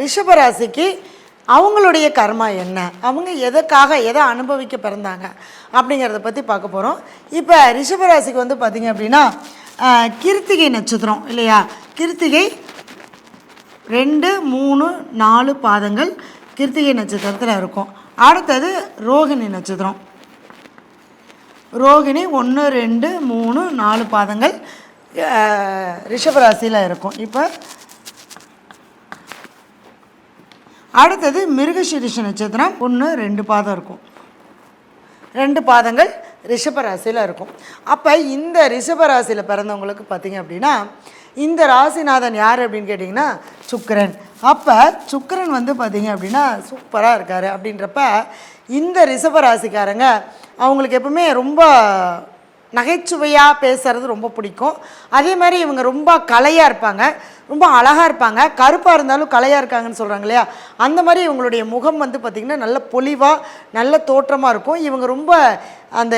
ரிஷபராசிக்கு அவங்களுடைய கர்மா என்ன? அவங்க எதற்காக எதை அனுபவிக்க பிறந்தாங்க? அப்படிங்கிறத பற்றி பார்க்க போகிறோம் இப்போ ரிஷபராசிக்கு வந்து பார்த்திங்க அப்படின்னா கிருத்திகை நட்சத்திரம் இல்லையா? கிருத்திகை ரெண்டு மூணு நாலு பாதங்கள் கிருத்திகை நட்சத்திரத்தில் இருக்கும். அடுத்தது ரோகிணி நட்சத்திரம். ரோகிணி ஒன்று ரெண்டு மூணு நாலு பாதங்கள் ரிஷபராசியில் இருக்கும். இப்போ அடுத்தது மிருகசீரிஷ நட்சத்திரம். ஒன்று ரெண்டு பாதம் இருக்கும். ரெண்டு பாதங்கள் ரிஷபராசியில் இருக்கும். அப்போ இந்த ரிஷபராசியில் பிறந்தவங்களுக்கு பார்த்திங்க அப்படின்னா இந்த ராசிநாதன் யார் அப்படின்னு கேட்டிங்கன்னா சுக்கரன். அப்போ சுக்கரன் வந்து பார்த்திங்க அப்படின்னா சூப்பராக இருக்கார் அப்படின்றப்ப இந்த ரிஷபராசிக்காரங்க அவங்களுக்கு எப்பவுமே ரொம்ப நகைச்சுவையாக பேசுகிறது ரொம்ப பிடிக்கும். அதே மாதிரி இவங்க ரொம்ப கலையாக இருப்பாங்க. ரொம்ப அழகாக இருப்பாங்க. கருப்பாக இருந்தாலும் கலையாக இருக்காங்கன்னு சொல்கிறாங்க இல்லையா? அந்த மாதிரி இவங்களுடைய முகம் வந்து பார்த்திங்கன்னா நல்ல பொலிவாக நல்ல தோற்றமாக இருக்கும். இவங்க ரொம்ப அந்த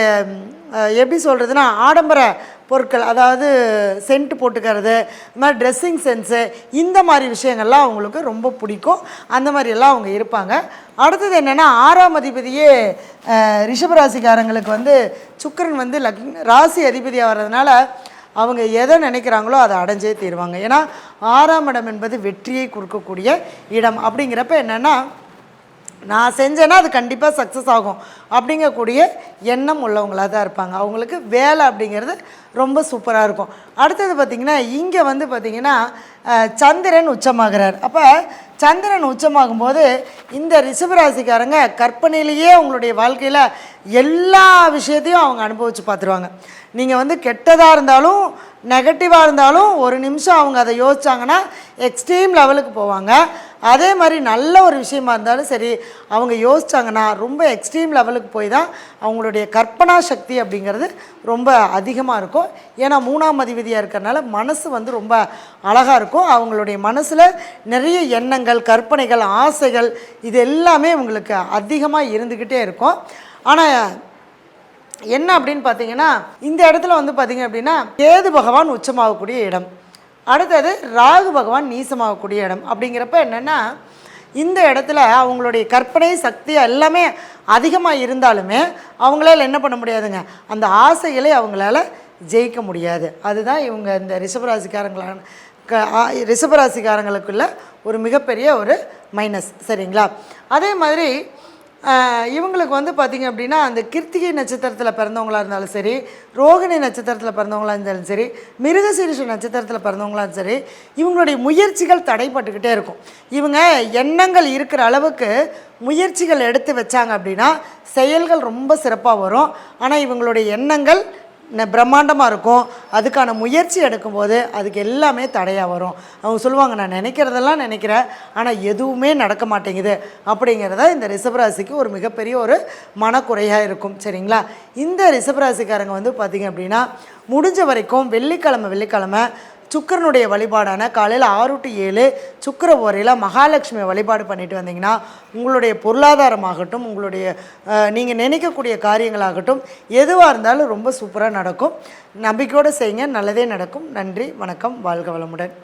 எப்படி சொல்கிறதுனா ஆடம்பர பொருட்கள் அதாவது சென்ட் போட்டுக்கிறது இந்த மாதிரி ட்ரெஸ்ஸிங் சென்ஸு இந்த மாதிரி விஷயங்கள்லாம் அவங்களுக்கு ரொம்ப பிடிக்கும். அந்த மாதிரி எல்லாம் அவங்க இருப்பாங்க. அடுத்தது என்னென்னா ஆறாம் அதிபதியே ரிஷபராசிக்காரங்களுக்கு வந்து சுக்கரன் வந்து லக் ராசி அதிபதியாக வர்றதுனால அவங்க எதை நினைக்கிறாங்களோ அதை அடைஞ்சே தீருவாங்க. ஏன்னா ஆறாம் இடம் என்பது வெற்றியை கொடுக்கக்கூடிய இடம். அப்படிங்கிறப்ப என்னென்னா நான் செஞ்சேன்னா அது கண்டிப்பாக சக்ஸஸ் ஆகும். அப்படிங்கக்கூடிய எண்ணம் உள்ளவங்களாக தான் இருப்பாங்க. அவங்களுக்கு வேலை அப்படிங்கிறது ரொம்ப சூப்பராக இருக்கும். அடுத்தது பார்த்திங்கன்னா இங்கே வந்து பார்த்திங்கன்னா சந்திரன் உச்சமாகிறார். அப்போ சந்திரன் உச்சமாகும்போது இந்த ரிஷபராசிக்காரங்க கற்பனையிலேயே உங்களுடைய வாழ்க்கையில் எல்லா விஷயத்தையும் அவங்க அனுபவித்து பார்த்துருவாங்க. நீங்கள் வந்து கெட்டதாக இருந்தாலும் நெகட்டிவாக இருந்தாலும் ஒரு நிமிஷம் அவங்க அதை யோசித்தாங்கன்னா எக்ஸ்ட்ரீம் லெவலுக்கு போவாங்க. அதே மாதிரி நல்ல ஒரு விஷயமா இருந்தாலும் சரி அவங்க யோசித்தாங்கன்னா ரொம்ப எக்ஸ்ட்ரீம் லெவலுக்கு போய் தான் அவங்களுடைய கற்பனா சக்தி அப்படிங்கிறது ரொம்ப அதிகமாக இருக்கும். ஏன்னா மூணாம் அதிபதியாக இருக்கிறனால மனசு வந்து ரொம்ப அழகாக இருக்கும். அவங்களுடைய மனசில் நிறைய எண்ணங்கள் கற்பனைகள் ஆசைகள் இது எல்லாமே உங்களுக்கு அதிகமாக இருந்துக்கிட்டே இருக்கும். ஆனால் என்ன அப்படின்னு பார்த்தீங்கன்னா இந்த இடத்துல வந்து பார்த்தீங்க அப்படின்னா கேது பகவான் உச்சமாகக்கூடிய இடம். அடுத்தது ராகு பகவான் நீசமாகக்கூடிய இடம். அப்படிங்கிறப்ப என்னென்னா இந்த இடத்துல அவங்களுடைய கற்பனை சக்தி எல்லாமே அதிகமாக இருந்தாலுமே அவங்களால என்ன பண்ண முடியாதுங்க. அந்த ஆசைகளை அவங்களால ஜெயிக்க முடியாது. அதுதான் இவங்க இந்த ரிஷபராசிக்காரங்களான க ரிஷபராசிக்காரங்களுக்குள்ள ஒரு மிகப்பெரிய ஒரு மைனஸ் சரிங்களா? அதே மாதிரி இவங்களுக்கு வந்து பார்த்திங்க அப்படின்னா அந்த கிருத்திகை நட்சத்திரத்தில் பிறந்தவங்களா இருந்தாலும் சரி ரோகிணி நட்சத்திரத்தில் பிறந்தவங்களா இருந்தாலும் சரி மிருகசீரிஷ நட்சத்திரத்தில் பிறந்தவங்களா சரி இவங்களுடைய முயற்சிகள் தடைப்பட்டுக்கிட்டே இருக்கும். இவங்க எண்ணங்கள் இருக்கிற அளவுக்கு முயற்சிகள் எடுத்து வச்சாங்க அப்படின்னா செயல்கள் ரொம்ப சிறப்பாக வரும். ஆனால் இவங்களுடைய எண்ணங்கள் பிரம்மாண்டமாக இருக்கும். அதுக்கான முயற்சி எடுக்கும்போது அதுக்கு எல்லாமே தடையாக வரும். அவங்க சொல்லுவாங்க நான் நினைக்கிறதெல்லாம் நினைக்கிறேன் ஆனால் எதுவுமே நடக்க மாட்டேங்குது. அப்படிங்கிறத இந்த ரிஷபராசிக்கு ஒரு மிகப்பெரிய ஒரு மனக்குறையாக இருக்கும். சரிங்களா? இந்த ரிஷபராசிக்காரங்க வந்து பார்த்திங்க அப்படின்னா முடிஞ்ச வரைக்கும் வெள்ளிக்கிழமை வெள்ளிக்கிழமை சுக்கிரனுடைய வழிபாடான காலையில் ஆறு டு ஏழு சுக்கர ஓரையில் மகாலட்சுமி வழிபாடு பண்ணிட்டு வந்தீங்கன்னா உங்களுடைய பொருளாதாரமாகட்டும் உங்களுடைய நீங்கள் நினைக்கக்கூடிய காரியங்களாகட்டும் எதுவாக இருந்தாலும் ரொம்ப சூப்பராக நடக்கும். நம்பிக்கையோடு செய்யுங்க நல்லதே நடக்கும். நன்றி வணக்கம் வாழ்க வளமுடன்.